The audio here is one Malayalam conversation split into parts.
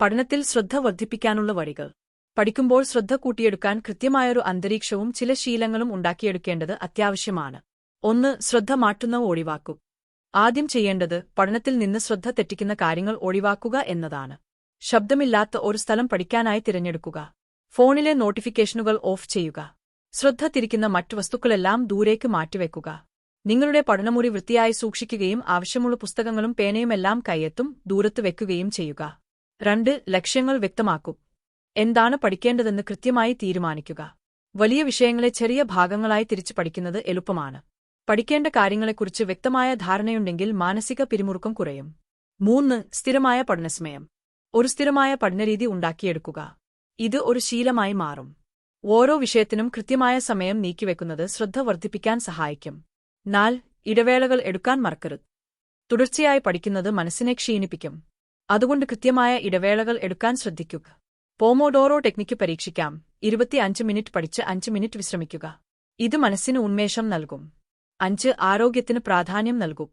പഠനത്തിൽ ശ്രദ്ധ വർദ്ധിപ്പിക്കാനുള്ള വഴികൾ. പഠിക്കുമ്പോൾ ശ്രദ്ധ കൂട്ടിയെടുക്കാൻ കൃത്യമായൊരു അന്തരീക്ഷവും ചില ശീലങ്ങളും ഉണ്ടാക്കിയെടുക്കേണ്ടത് അത്യാവശ്യമാണ്. ഒന്ന് ശ്രദ്ധ മാറ്റുന്നവ ഒഴിവാക്കൂ. ആദ്യം ചെയ്യേണ്ടത് പഠനത്തിൽ നിന്ന് ശ്രദ്ധ തെറ്റിക്കുന്ന കാര്യങ്ങൾ ഒഴിവാക്കുക എന്നതാണ്. ശബ്ദമില്ലാത്ത ഒരു സ്ഥലം പഠിക്കാനായി തിരഞ്ഞെടുക്കുക. ഫോണിലെ നോട്ടിഫിക്കേഷനുകൾ ഓഫ് ചെയ്യുക. ശ്രദ്ധ തിരിക്കുന്ന മറ്റു വസ്തുക്കളെല്ലാം ദൂരേക്ക് മാറ്റിവെക്കുക. നിങ്ങളുടെ പഠനമുറി വൃത്തിയായി സൂക്ഷിക്കുകയും ആവശ്യമുള്ള പുസ്തകങ്ങളും പേനയുമെല്ലാം കയ്യെത്തും ദൂരത്ത് വെക്കുകയും ചെയ്യുക. രണ്ട് ലക്ഷ്യങ്ങൾ വ്യക്തമാക്കൂ. എന്താണ് പഠിക്കേണ്ടതെന്ന് കൃത്യമായി തീരുമാനിക്കുക. വലിയ വിഷയങ്ങളെ ചെറിയ ഭാഗങ്ങളായി തിരിച്ചു പഠിക്കുന്നത് എളുപ്പമാണ്. പഠിക്കേണ്ട കാര്യങ്ങളെക്കുറിച്ച് വ്യക്തമായ ധാരണയുണ്ടെങ്കിൽ മാനസിക പിരിമുറുക്കം കുറയും. മൂന്ന് സ്ഥിരമായ പഠനസമയം. ഒരു സ്ഥിരമായ പഠനരീതി ഉണ്ടാക്കിയെടുക്കുക. ഇത് ഒരു ശീലമായി മാറും. ഓരോ വിഷയത്തിനും കൃത്യമായ സമയം നീക്കിവെക്കുന്നത് ശ്രദ്ധ വർദ്ധിപ്പിക്കാൻ സഹായിക്കും. നാൽ ഇടവേളകൾ എടുക്കാൻ മറക്കരുത്. തുടർച്ചയായി പഠിക്കുന്നത് മനസ്സിനെ ക്ഷീണിപ്പിക്കും. അതുകൊണ്ട് കൃത്യമായ ഇടവേളകൾ എടുക്കാൻ ശ്രദ്ധിക്കുക. പോമോഡോറോ ടെക്നിക്ക് പരീക്ഷിക്കാം. ഇരുപത്തിയഞ്ച് മിനിറ്റ് പഠിച്ച് അഞ്ച് മിനിറ്റ് വിശ്രമിക്കുക. ഇത് മനസ്സിന് ഉന്മേഷം നൽകും. അഞ്ച് ആരോഗ്യത്തിന് പ്രാധാന്യം നൽകൂ.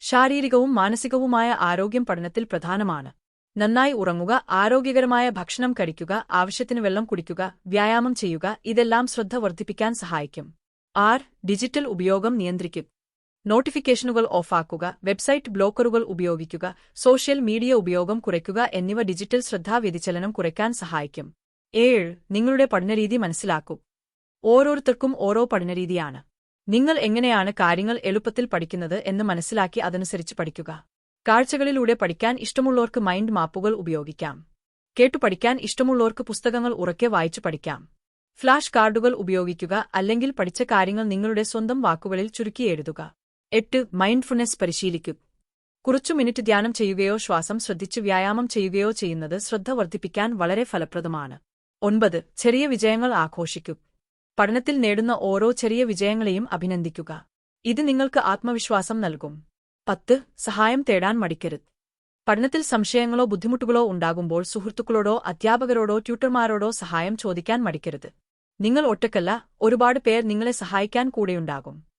ശാരീരികവും മാനസികവുമായ ആരോഗ്യം പഠനത്തിൽ പ്രധാനമാണ്. നന്നായി ഉറങ്ങുക ആരോഗ്യകരമായ ഭക്ഷണം കഴിക്കുക ആവശ്യത്തിന് വെള്ളം കുടിക്കുക വ്യായാമം ചെയ്യുക ഇതെല്ലാം ശ്രദ്ധ വർദ്ധിപ്പിക്കാൻ സഹായിക്കും. ആർ ഡിജിറ്റൽ ഉപയോഗം നിയന്ത്രിക്കും. നോട്ടിഫിക്കേഷനുകൾ ഓഫാക്കുക വെബ്സൈറ്റ് ബ്ലോക്കറുകൾ ഉപയോഗിക്കുക സോഷ്യൽ മീഡിയ ഉപയോഗം കുറയ്ക്കുക എന്നിവ ഡിജിറ്റൽ ശ്രദ്ധാവ്യതിചലനം കുറയ്ക്കാൻ സഹായിക്കും. ഏഴ് നിങ്ങളുടെ പഠനരീതി മനസ്സിലാക്കൂ. ഓരോരുത്തർക്കും ഓരോ പഠനരീതിയാണ്. നിങ്ങൾ എങ്ങനെയാണ് കാര്യങ്ങൾ എളുപ്പത്തിൽ പഠിക്കുന്നത് എന്ന് മനസ്സിലാക്കി അതനുസരിച്ച് പഠിക്കുക. കാഴ്ചകളിലൂടെ പഠിക്കാൻ ഇഷ്ടമുള്ളവർക്ക് മൈൻഡ് മാപ്പുകൾ ഉപയോഗിക്കാം. കേട്ടു പഠിക്കാൻ ഇഷ്ടമുള്ളവർക്ക് പുസ്തകങ്ങൾ ഉറക്കെ വായിച്ചു പഠിക്കാം. ഫ്ലാഷ് കാർഡുകൾ ഉപയോഗിക്കുക അല്ലെങ്കിൽ പഠിച്ച കാര്യങ്ങൾ നിങ്ങളുടെ സ്വന്തം വാക്കുകളിൽ ചുരുക്കി എഴുതുക. എട്ട് മൈൻഡ്ഫുൾനെസ് പരിശീലിക്കും. കുറച്ചു മിനിറ്റ് ധ്യാനം ചെയ്യുകയോ ശ്വാസം ശ്രദ്ധിച്ച് വ്യായാമം ചെയ്യുകയോ ചെയ്യുന്നത് ശ്രദ്ധ വർദ്ധിപ്പിക്കാൻ വളരെ ഫലപ്രദമാണ്. ഒൻപത് ചെറിയ വിജയങ്ങൾ ആഘോഷിക്കും. പഠനത്തിൽ നേടുന്ന ഓരോ ചെറിയ വിജയങ്ങളെയും അഭിനന്ദിക്കുക. ഇത് നിങ്ങൾക്ക് ആത്മവിശ്വാസം നൽകും. പത്ത് സഹായം തേടാൻ മടിക്കരുത്. പഠനത്തിൽ സംശയങ്ങളോ ബുദ്ധിമുട്ടുകളോ ഉണ്ടാകുമ്പോൾ സുഹൃത്തുക്കളോടോ അധ്യാപകരോടോ ട്യൂട്ടർമാരോടോ സഹായം ചോദിക്കാൻ മടിക്കരുത്. നിങ്ങൾ ഒറ്റക്കല്ല ഒരുപാട് പേർ നിങ്ങളെ സഹായിക്കാൻ കൂടെയുണ്ടാകും.